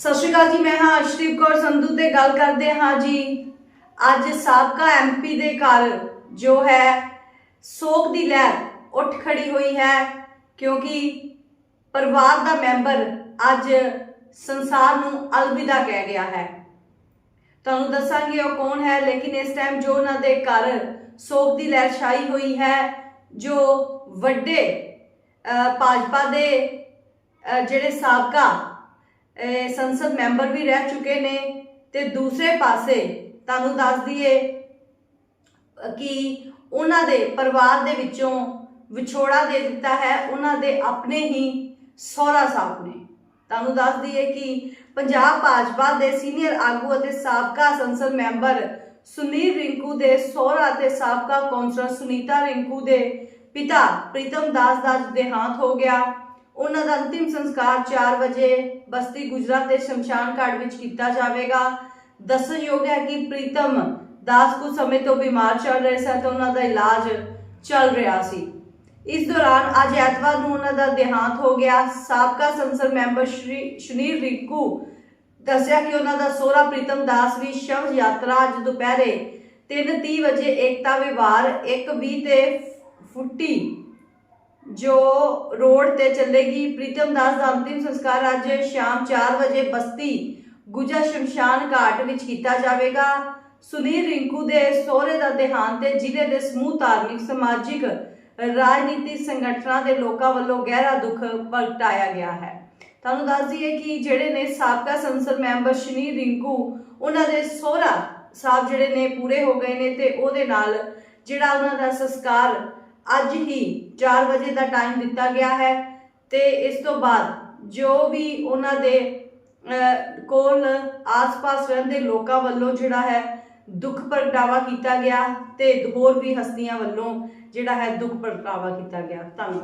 ਸਤਿ ਸ਼੍ਰੀ ਅਕਾਲ ਜੀ, ਮੈਂ ਹਾਂ ਅਰਸ਼ਦੀਪ ਕੌਰ ਸੰਧੂ ਤੇ ਗੱਲ ਕਰਦੇ ਹਾਂ ਜੀ। ਅੱਜ ਸਾਬਕਾ ਐਮਪੀ ਦੇ ਘਰ ਜੋ ਹੈ, ਸੋਗ ਦੀ ਲਹਿਰ ਉੱਠ ਖੜੀ ਹੋਈ ਹੈ ਕਿਉਂਕਿ ਪਰਿਵਾਰ ਦਾ ਮੈਂਬਰ ਅੱਜ ਸੰਸਾਰ ਨੂੰ ਅਲਵਿਦਾ ਕਹਿ ਗਿਆ ਹੈ। ਤੁਹਾਨੂੰ ਦੱਸਾਂਗੇ ਉਹ ਕੌਣ ਹੈ, ਲੇਕਿਨ ਇਸ ਟਾਈਮ ਜੋ ਉਹਨਾਂ ਦੇ ਘਰ ਸੋਗ ਦੀ ਲਹਿਰ ਛਾਈ ਹੋਈ ਹੈ, ਜੋ ਵੱਡੇ ਭਾਜਪਾ ਦੇ ਜਿਹੜੇ ਸਾਬਕਾ ਸੰਸਦ ਮੈਂਬਰ ਵੀ ਰਹਿ ਚੁੱਕੇ ਨੇ ਤੇ ਦੂਸਰੇ ਪਾਸੇ ਤੁਹਾਨੂੰ ਦੱਸ ਦਈਏ ਕਿ ਉਹਨਾਂ ਦੇ ਪਰਿਵਾਰ ਦੇ ਵਿੱਚੋਂ ਵਿਛੋੜਾ ਦੇ ਦਿੱਤਾ ਹੈ, ਉਹਨਾਂ ਦੇ ਆਪਣੇ ਹੀ ਸਹੁਰਾ ਸਾਹਿਬ ਨੇ। ਤੁਹਾਨੂੰ ਦੱਸ ਦਈਏ ਕਿ ਪੰਜਾਬ ਭਾਜਪਾ ਦੇ ਸੀਨੀਅਰ ਆਗੂ ਅਤੇ ਸਾਬਕਾ ਸੰਸਦ ਮੈਂਬਰ ਸੁਨੀਲ ਰਿੰਕੂ ਦੇ ਸਹੁਰਾ ਅਤੇ ਸਾਬਕਾ ਕੌਂਸਲਰ ਸੁਨੀਤਾ ਰਿੰਕੂ ਦੇ ਪਿਤਾ ਪ੍ਰੀਤਮ ਦਾਸ ਦਾ ਦੇਹਾਂਤ ਹੋ ਗਿਆ। ਉਹਨਾਂ ਦਾ ਅੰਤਿਮ ਸੰਸਕਾਰ 4 ਵਜੇ ਬਸਤੀ ਗੁਜਰਾਤ ਦੇ ਸ਼ਮਸ਼ਾਨ ਘਾਟ ਵਿੱਚ ਕੀਤਾ ਜਾਵੇਗਾ। ਦੱਸਣਯੋਗ ਹੈ ਕਿ ਪ੍ਰੀਤਮ ਦਾਸ ਕੁਝ ਸਮੇਂ ਤੋਂ ਬਿਮਾਰ ਚੱਲ ਰਹੇ ਸਨ ਤੇ ਉਹਨਾਂ ਦਾ ਇਲਾਜ ਚੱਲ ਰਿਹਾ ਸੀ। ਇਸ ਦੌਰਾਨ ਅੱਜ ਐਤਵਾਰ ਨੂੰ ਉਹਨਾਂ ਦਾ ਦੇਹਾਂਤ ਹੋ ਗਿਆ। ਸਾਬਕਾ ਸੰਸਦ ਮੈਂਬਰ ਸ਼੍ਰੀ ਸੁਨੀਲ ਰਿੰਕੂ ਦੱਸਿਆ ਕਿ ਉਹਨਾਂ ਦਾ ਸੋਹਰਾ ਪ੍ਰੀਤਮ ਦਾਸ ਵੀ ਸ਼ਵ ਯਾਤਰਾ ਅੱਜ ਦੁਪਹਿਰੇ 3:30 ਵਜੇ ਏਕਤਾ ਵਿਵਾਰ 1:20 ਤੇ ਫੁੱਟੀ ਜੋ ਰੋਡ ਤੇ ਚੱਲੇਗੀ, ਪ੍ਰੀਤਮ ਦਾਸ ਦਾ ਅੰਤਿਮ ਸੰਸਕਾਰ ਅੱਜ ਸ਼ਾਮ 4 ਵਜੇ ਬਸਤੀ ਗੁਜਾ ਸ਼ਮਸ਼ਾਨ ਘਾਟ ਵਿੱਚ ਕੀਤਾ ਜਾਵੇਗਾ। ਸੁਨੀਲ ਰਿੰਕੂ ਦੇ ਸਹੁਰੇ ਦਾ ਦੇਹਾਂਤ ਤੇ ਜ਼ਿਲ੍ਹੇ ਦੇ ਸਮੂਹ ਧਾਰਮਿਕ, ਸਮਾਜਿਕ, ਰਾਜਨੀਤਿਕ ਸੰਗਠਨਾਂ ਦੇ ਲੋਕਾਂ ਵੱਲੋਂ ਗਹਿਰਾ ਦੁੱਖ ਪ੍ਰਗਟਾਇਆ ਗਿਆ ਹੈ। ਤੁਹਾਨੂੰ ਦੱਸ ਦਈਏ ਕਿ ਜਿਹੜੇ ਨੇ ਸਾਬਕਾ ਸੰਸਦ ਮੈਂਬਰ ਸੁਨੀਲ ਰਿੰਕੂ, ਉਹਨਾਂ ਦੇ ਸਹੁਰਾ ਸਾਹਿਬ ਜਿਹੜੇ ਨੇ ਪੂਰੇ ਹੋ ਗਏ ਨੇ ਤੇ ਉਹਦੇ ਨਾਲ ਜਿਹੜਾ ਉਹਨਾਂ ਦਾ ਸੰਸਕਾਰ ਅੱਜ ਹੀ 4 ਵਜੇ ਦਾ ਟਾਈਮ ਦਿੱਤਾ ਗਿਆ ਹੈ ਤੇ ਇਸ ਤੋਂ ਬਾਅਦ ਜੋ ਵੀ ਉਹਨਾਂ ਦੇ ਕੋਲ ਆਸ-ਪਾਸ ਰਹਿੰਦੇ ਲੋਕਾਂ ਵੱਲੋਂ ਜਿਹੜਾ ਹੈ ਦੁੱਖ ਪ੍ਰਗਟਾਵਾ ਕੀਤਾ ਗਿਆ ਤੇ ਹੋਰ ਵੀ ਹਸਤੀਆਂ ਵੱਲੋਂ ਜਿਹੜਾ ਹੈ ਦੁੱਖ ਪ੍ਰਗਟਾਵਾ ਕੀਤਾ ਗਿਆ। ਧੰਨਵਾਦ।